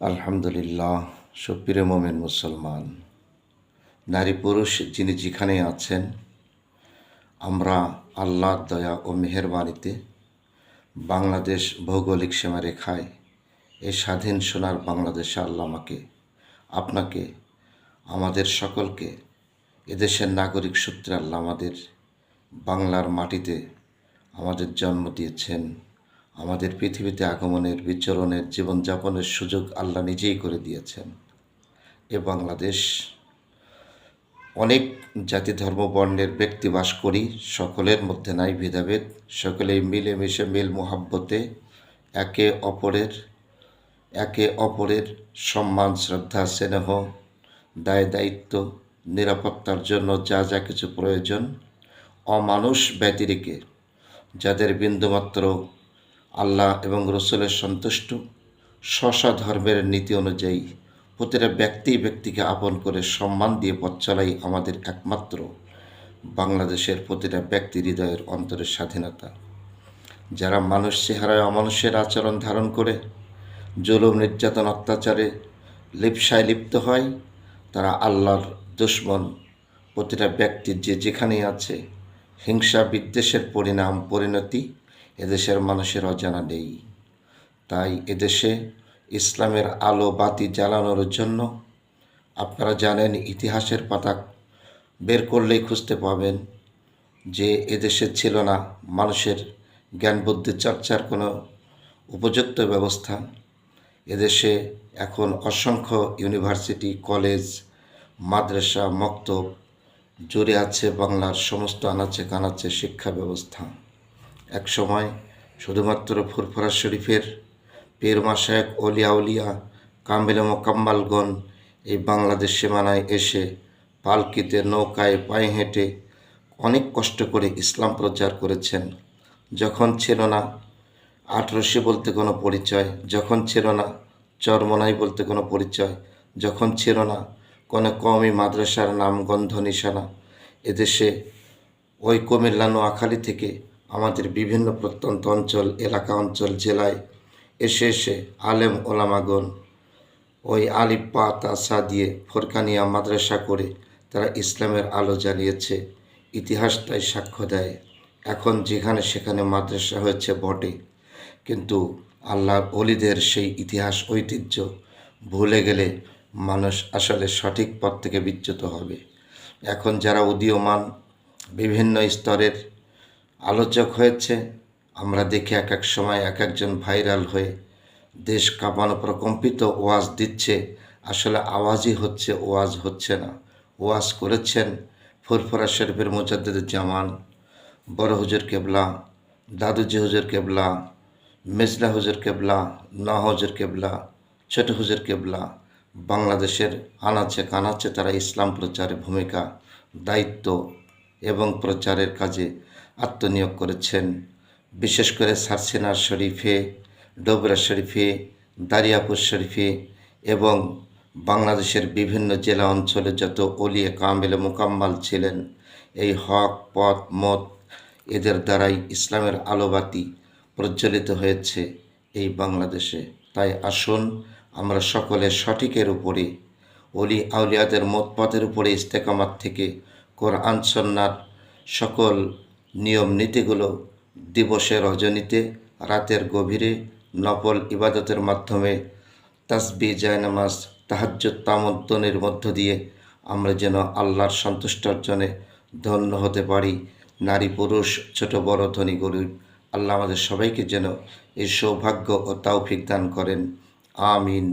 আলহামদুলিল্লাহ, সুপ্রিয় মোমেন মুসলমান। নারী পুরুষ যিনি যেখানে আছেন, আমরা আল্লাহর দয়া ও মেহেরবানিতে বাংলাদেশ ভৌগোলিক সীমারেখায় এই স্বাধীন সোনার বাংলাদেশে আল্লামাকে আপনাকে, আমাদের সকলকে, এদেশের নাগরিক সূত্রে আল্লাহ আমাদের বাংলার মাটিতে আমাদের জন্ম দিয়েছেন। আমাদের পৃথিবীতে আগমনের, বিচরণের, জীবনযাপনের সুযোগ আল্লাহ নিজেই করে দিয়েছেন। এ বাংলাদেশ, অনেক জাতি ধর্ম বর্ণের ব্যক্তি বাস করি, সকলের মধ্যে নাই ভেদাভেদ, সকলেই মিলেমিশে মিল মোহাব্বতে, একে অপরের একে অপরের সম্মান, শ্রদ্ধা, স্নেহ, দায়, দায়িত্ব, নিরাপত্তার জন্য যা যা কিছু প্রয়োজন, অমানুষ ব্যতিরেকে, যাদের বিন্দুমাত্র আল্লাহ এবং রসুলের সন্তুষ্ট স্বসা ধর্মের নীতি অনুযায়ী প্রতিটা ব্যক্তি ব্যক্তিকে আপন করে সম্মান দিয়ে পথ চলাই আমাদের একমাত্র বাংলাদেশের প্রতিটা ব্যক্তি হৃদয়ের অন্তরের স্বাধীনতা। যারা মানুষ চেহারায় অমানুষের আচরণ ধারণ করে, জুলুম, নির্যাতন, অত্যাচারে লিপসায় লিপ্ত হয়, তারা আল্লাহর দুশ্মন। প্রতিটা ব্যক্তির যে যেখানেই আছে, হিংসা, বিদ্বেষের পরিণাম, পরিণতি এদেশের মানুষের অজানা নেই। তাই এদেশে ইসলামের আলো বাতি জ্বালানোর জন্য আপনারা জানেন ইতিহাসের পাতা বের করলেই খুঁজতে পাবেন যে এদেশে ছিল না মানুষের জ্ঞান বুদ্ধি চর্চার কোনো উপযুক্ত ব্যবস্থা। এদেশে এখন অসংখ্য ইউনিভার্সিটি, কলেজ, মাদ্রাসা, মক্তব জুড়ে আছে বাংলার সমস্ত আনাচে কানাচে শিক্ষা ব্যবস্থা। এক সময় শুধুমাত্র ফুরফুরা শরীফের পীর মাসায়ক অলিয়া উলিয়া কামিল মোকাম্মালগণ এই বাংলাদেশ সীমানায় এসে পালকিতে নৌকায় পায়ে হেঁটে অনেক কষ্ট করে ইসলাম প্রচার করেছেন। যখন ছিল না, আঠরশি বলতে কোনো পরিচয়। যখন ছিল না চরমনাই বলতে কোনো পরিচয়। যখন ছিল না, কোনো কমই মাদ্রাসার নাম গন্ধ নিশানা। এদেশে ওই কুমিল্লা নোয়াখালী থেকে আমাদের বিভিন্ন প্রত্যন্ত অঞ্চল, এলাকা অঞ্চল, জেলায় এসে এসে আলেম ওলামাগন ওই আলিফ পা তাসা দিয়ে ফরকানিয়া মাদ্রাসা করে তারা ইসলামের আলো জ্বালিয়েছে ইতিহাস তাই সাক্ষ্য দেয়। এখন যেখানে সেখানে মাদ্রাসা হয়েছে বটে। কিন্তু আল্লাহর অলিদের সেই ইতিহাস ঐতিহ্য ভুলে গেলে মানুষ আসলে সঠিক পথ থেকে বিচ্যুত হবে। এখন যারা উদীয়মান বিভিন্ন স্তরের আলোচক হয়েছে। আমরা দেখি এক এক সময় এক একজন ভাইরাল হয়ে দেশ কাঁপানো প্রকম্পিত ওয়াজ দিচ্ছে। আসলে আওয়াজই হচ্ছে, ওয়াজ হচ্ছে না। ওয়াজ করেছেন ফুরফুরা শরীফের জামান, বড় হুজুর কেবলা, দাদুজি হুজুর কেবলা মেজলা হুজুর কেবলা, না হুজুর কেবলা, ছোট হুজুর কেবলা, বাংলাদেশের আনাচে কানাচে তারা ইসলাম প্রচারে ভূমিকা, দায়িত্ব এবং প্রচারের কাজে আত্মনিয়োগ করেছেন। বিশেষ করে সারসিনার শরীফে, ডোবরা শরীফে, দারিয়াপুর শরীফে এবং বাংলাদেশের বিভিন্ন জেলা অঞ্চলে যত অলিয়ে কামেলে মোকাম্মাল ছিলেন, এই হক, পথ, মত এদের দ্বারাই ইসলামের আলোবাতি প্রজ্বলিত হয়েছে এই বাংলাদেশে। তাই আসুন, আমরা সকলে সঠিকের উপরে, অলি আউলিয়াদের মতপথের উপরে ইস্তেকামাত থেকে কোরআন সন্ন্যার সকল নিয়ম নীতিগুলো দিবসের রজনীতে, রাতের গভীরে নফল ইবাদতের মাধ্যমে তাসবি, জায়নামাজ, তাহাজ্জুদ, তামদ্দনের মধ্য দিয়ে আমরা যেন আল্লাহর সন্তুষ্ট অর্জনে ধন্য হতে পারি। নারী, পুরুষ, ছোট, বড়, ধনী, গরিব, আল্লাহ আমাদের সবাইকে যেন এই সৌভাগ্য ও তাওফিক দান করেন। আমিন।